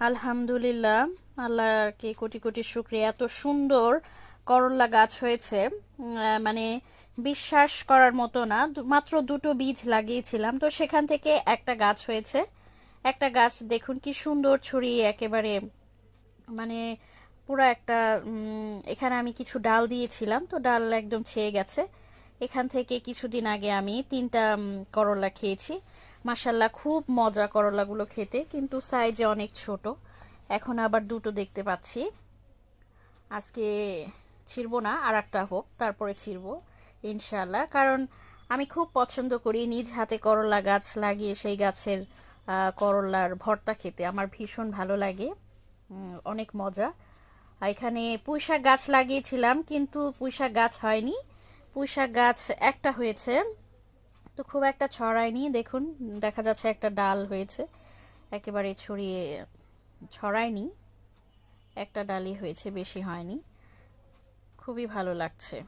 আলহামদুলিল্লাহ, আল্লাহকে কোটি কোটি শুক্রিয়া। এত সুন্দর করল্লা গাছ হয়েছে। মানে বিশ্বাস করার মতো না মাত্র দুটো বীজ লাগিয়েছিলাম। তো সেখান থেকে একটা গাছ হয়েছে। একটা গাছ দেখুন কি সুন্দর ছড়িয়ে একেবারে মানে পুরো একটা এখানে আমি কিছু ডাল দিয়েছিলাম। তো ডাল একদম ছেয়ে গেছে। এখান থেকে কিছুদিন আগে আমি তিনটা করলা খেয়েছি। মাসাল্লাহ খুব মজা করলাগুলো খেতে, কিন্তু সাইজে অনেক ছোট। এখন আবার দুটো দেখতে পাচ্ছি। আজকে ছিড়বো না আর একটা হোক, তারপরে ছিড়বো ইনশাল্লাহ কারণ আমি খুব পছন্দ করি নিজ হাতে করলা গাছ লাগিয়ে সেই গাছের করলার ভর্তা খেতে। আমার ভীষণ ভালো লাগে। অনেক মজা। এখানে পুঁইশাক গাছ লাগিয়েছিলাম, কিন্তু পুঁইশাক গাছ হয়নি। পুঁইশাক গাছ একটা হয়েছে। তো খুব একটা ছড়ায়নি। দেখুন, দেখা যাচ্ছে একটা ডাল হয়েছে। একেবারে ছড়িয়ে ছড়ায়নি। একটা ডালই হয়েছে, বেশি হয়নি। খুবই ভালো লাগছে।